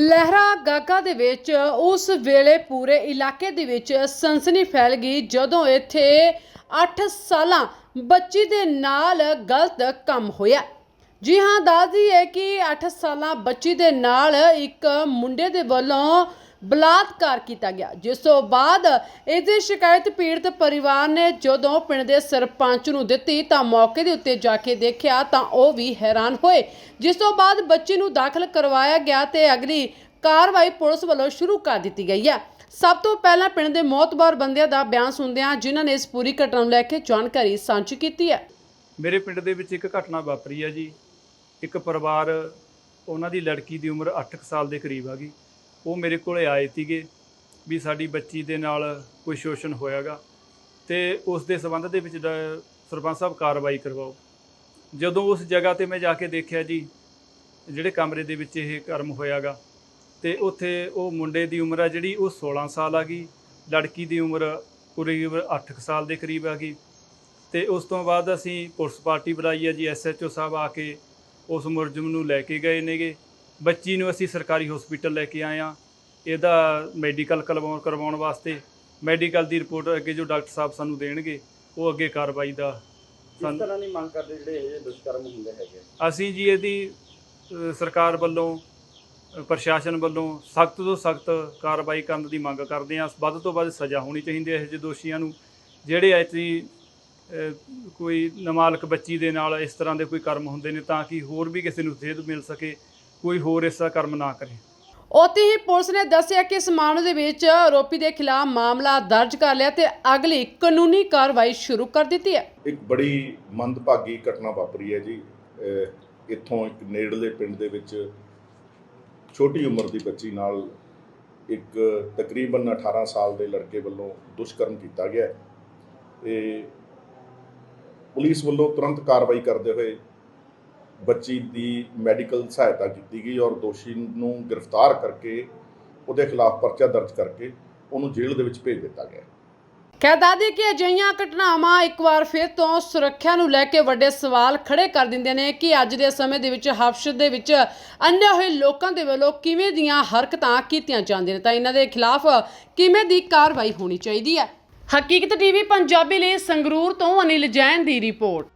ਲਹਿਰਾ ਗਾਗਾ ਦੇ ਵਿੱਚ ਉਸ ਵੇਲੇ ਪੂਰੇ ਇਲਾਕੇ ਦੇ ਵਿੱਚ ਸਨਸਨੀ ਫੈਲ ਗਈ ਜਦੋਂ ਇੱਥੇ 8 ਸਾਲਾਂ ਬੱਚੀ ਦੇ ਨਾਲ ਗਲਤ ਕੰਮ ਹੋਇਆ। ਜੀ ਹਾਂ, ਦੱਸਦੀ ਹੈ ਕਿ 8 ਸਾਲਾਂ ਬੱਚੀ ਦੇ ਨਾਲ ਇੱਕ ਮੁੰਡੇ ਦੇ ਵੱਲੋਂ ਬਲਾਤਕਾਰ ਕੀਤਾ ਗਿਆ। ਜਿਸ ਤੋਂ ਬਾਅਦ ਇਹਦੀ ਸ਼ਿਕਾਇਤ ਪੀੜਤ ਪਰਿਵਾਰ ਨੇ ਜਦੋਂ ਪਿੰਡ ਦੇ ਸਰਪੰਚ ਨੂੰ ਦਿੱਤੀ ਤਾਂ ਮੌਕੇ ਦੇ ਉੱਤੇ ਜਾ ਕੇ ਦੇਖਿਆ ਤਾਂ ਉਹ ਵੀ ਹੈਰਾਨ ਹੋਏ। ਜਿਸ ਤੋਂ ਬਾਅਦ ਬੱਚੀ ਨੂੰ ਦਾਖਲ ਕਰਵਾਇਆ ਗਿਆ ਤੇ ਅਗਲੀ ਕਾਰਵਾਈ ਪੁਲਿਸ ਵੱਲੋਂ ਸ਼ੁਰੂ ਕਰ ਦਿੱਤੀ ਗਈ ਹੈ। ਸਭ ਤੋਂ ਪਹਿਲਾਂ ਪਿੰਡ ਦੇ ਮੌਤਬਾਰ ਬੰਦਿਆਂ ਦਾ ਬਿਆਨ ਸੁਣਦੇ ਹਾਂ ਜਿਨ੍ਹਾਂ ਨੇ ਇਸ ਪੂਰੀ ਘਟਨਾ ਨੂੰ ਲੈ ਕੇ ਜਾਣਕਾਰੀ ਸਾਂਝੀ ਕੀਤੀ ਹੈ। ਮੇਰੇ ਪਿੰਡ ਦੇ ਵਿੱਚ ਇੱਕ ਘਟਨਾ ਵਾਪਰੀ ਹੈ ਜੀ। ਇੱਕ ਪਰਿਵਾਰ, ਉਹਨਾਂ ਦੀ ਲੜਕੀ ਦੀ ਉਮਰ 8 ਸਾਲ ਦੇ ਕਰੀਬ ਆ ਗਈ। ਉਹ ਮੇਰੇ ਕੋਲੇ ਆਏ ਸੀਗੇ ਵੀ ਸਾਡੀ ਬੱਚੀ ਦੇ ਨਾਲ ਕੋਈ ਸ਼ੋਸ਼ਣ ਹੋਇਆਗਾ ਤੇ ਉਸ ਦੇ ਸਬੰਧ ਦੇ ਵਿੱਚ ਡ- ਸਰਪੰਚ ਸਾਹਿਬ ਕਾਰਵਾਈ ਕਰਵਾਓ। ਜਦੋਂ ਉਸ ਜਗ੍ਹਾ ਤੇ ਮੈਂ ਜਾ ਕੇ ਦੇਖਿਆ ਜੀ, ਜਿਹੜੇ ਕਮਰੇ ਦੇ ਵਿੱਚ ਇਹ ਕਰਮ ਹੋਇਆਗਾ ਤੇ ਉੱਥੇ ਉਹ ਮੁੰਡੇ ਦੀ ਉਮਰ ਆ ਜਿਹੜੀ ਉਹ 16 ਸਾਲ ਆ ਗਈ, ਲੜਕੀ ਦੀ ਉਮਰ ਕਰੀਬ 8 ਸਾਲ ਦੇ ਕਰੀਬ ਆ ਗਈ ਤੇ ਉਸ ਤੋਂ ਬਾਅਦ ਅਸੀਂ ਪੁਲਿਸ ਪਾਰਟੀ ਬੁਲਾਈ ਹੈ ਜੀ ਐਸਐਚਓ ਸਾਹਿਬ ਆ ਕੇ ਉਸ ਮੁਲਜ਼ਮ ਨੂੰ ਲੈ ਕੇ ਗਏ ਨੇਗੇ ਬੱਚੀ ਨੂੰ ਅਸੀਂ ਸਰਕਾਰੀ ਹਸਪੀਟਲ ਲੈ ਕੇ ਆਏ ਆ ਇਹਦਾ ਮੈਡੀਕਲ ਕਰਵਾਉਣ ਕਰਵਾਉਣ ਵਾਸਤੇ ਮੈਡੀਕਲ ਦੀ ਰਿਪੋਰਟ ਅੱਗੇ ਜੋ ਡਾਕਟਰ ਸਾਹਿਬ ਸਾਨੂੰ ਦੇਣਗੇ ਉਹ ਅੱਗੇ ਕਾਰਵਾਈ ਦਾ ਕਿਸ ਸਾਨੂੰ- ਤਰ੍ਹਾਂ ਦੀ ਮੰਗ ਕਰਦੇ ਜਿਹੜੇ ਇਹ ਦੁਸ਼ਕਰਮ ਹੁੰਦੇ ਹੈਗੇ? ਅਸੀਂ ਜੀ ਇਹਦੀ ਸਰਕਾਰ ਵੱਲੋਂ ਪ੍ਰਸ਼ਾਸਨ ਵੱਲੋਂ ਸਖਤ ਤੋਂ ਸਖਤ ਕਾਰਵਾਈ ਕਰਨ ਦੀ ਮੰਗ ਕਰਦੇ ਹਾਂ। ਵੱਧ ਤੋਂ ਵੱਧ ਸਜ਼ਾ ਹੋਣੀ ਚਾਹੀਦੀ ਹੈ ਇਹੋ ਜਿਹੇ ਦੋਸ਼ੀਆਂ ਨੂੰ ਜਿਹੜੇ ਐਸੀ ਕੋਈ ਨਾਬਾਲਗ ਬੱਚੀ ਦੇ ਨਾਲ ਇਸ ਤਰ੍ਹਾਂ ਦੇ ਕੋਈ ਕਰਮ ਹੁੰਦੇ ਨੇ ਤਾਂ ਕਿ ਹੋਰ ਵੀ ਕਿਸੇ ਨੂੰ ਸੇਧ ਮਿਲ ਸਕੇ। ਕੋਈ ਹੋਰ ਇਸ ਤਰ੍ਹਾਂ ਕਰਮ ਨਾ ਕਰੇ। ਉੱਥੇ ਹੀ ਪੁਲਿਸ ਨੇ ਦੱਸਿਆ ਕਿ ਇਸ ਮਾਮਲੇ ਦੇ ਵਿੱਚ ਆਰੋਪੀ ਦੇ ਖਿਲਾਫ ਮਾਮਲਾ ਦਰਜ ਕਰ ਲਿਆ ਤੇ ਅਗਲੀ ਕਾਨੂੰਨੀ ਕਾਰਵਾਈ ਸ਼ੁਰੂ ਕਰ ਦਿੱਤੀ ਹੈ। ਇੱਕ ਬੜੀ ਮੰਦਭਾਗੀ ਘਟਨਾ ਵਾਪਰੀ ਹੈ ਜੀ। ਇੱਥੋਂ ਇੱਕ ਨੇੜਲੇ ਪਿੰਡ ਦੇ ਵਿੱਚ ਛੋਟੀ ਉਮਰ ਦੀ ਬੱਚੀ ਨਾਲ ਇੱਕ ਤਕਰੀਬਨ 18 ਸਾਲ ਦੇ ਲੜਕੇ ਵੱਲੋਂ ਦੁਸ਼ਕਰਮ ਕੀਤਾ ਗਿਆ। ਤੇ ਪੁਲਿਸ ਵੱਲੋਂ ਤੁਰੰਤ ਕਾਰਵਾਈ ਕਰਦੇ ਹੋਏ ਬੱਚੀ ਦੀ ਮੈਡੀਕਲ ਸਹਾਇਤਾ ਕੀਤੀ ਗਈ ਔਰ ਦੋਸ਼ੀ ਨੂੰ ਗ੍ਰਿਫਤਾਰ ਕਰਕੇ ਉਹਦੇ ਖਿਲਾਫ ਪਰਚਾ ਦਰਜ ਕਰਕੇ ਉਹਨੂੰ ਜੇਲ੍ਹ ਦੇ ਵਿੱਚ ਭੇਜ ਦਿੱਤਾ ਗਿਆ। ਕਹਿ ਦੱਸਦੇ ਕਿ ਅਜਿਹੀਆਂ ਘਟਨਾਵਾਂ ਇੱਕ ਵਾਰ ਫਿਰ ਤੋਂ ਸੁਰੱਖਿਆ ਨੂੰ ਲੈ ਕੇ ਵੱਡੇ ਸਵਾਲ ਖੜੇ ਕਰ ਦਿੰਦੇ ਨੇ ਕਿ ਅੱਜ ਦੇ ਸਮੇਂ ਦੇ ਵਿੱਚ ਹਫਸ਼ ਦੇ ਵਿੱਚ ਅੰਨੇ ਹੋਏ ਲੋਕਾਂ ਦੇ ਵੱਲੋਂ ਕਿਵੇਂ ਦੀਆਂ ਹਰਕਤਾਂ ਕੀਤੀਆਂ ਜਾਂਦੀਆਂ ਨੇ, ਤਾਂ ਇਹਨਾਂ ਦੇ ਖਿਲਾਫ ਕਿਵੇਂ ਦੀ ਕਾਰਵਾਈ ਹੋਣੀ ਚਾਹੀਦੀ ਹੈ? ਹਕੀਕਤ ਟੀਵੀ ਪੰਜਾਬੀ ਲਈ ਸੰਗਰੂਰ ਤੋਂ ਅਨਿਲ ਜੈਨ ਦੀ ਰਿਪੋਰਟ।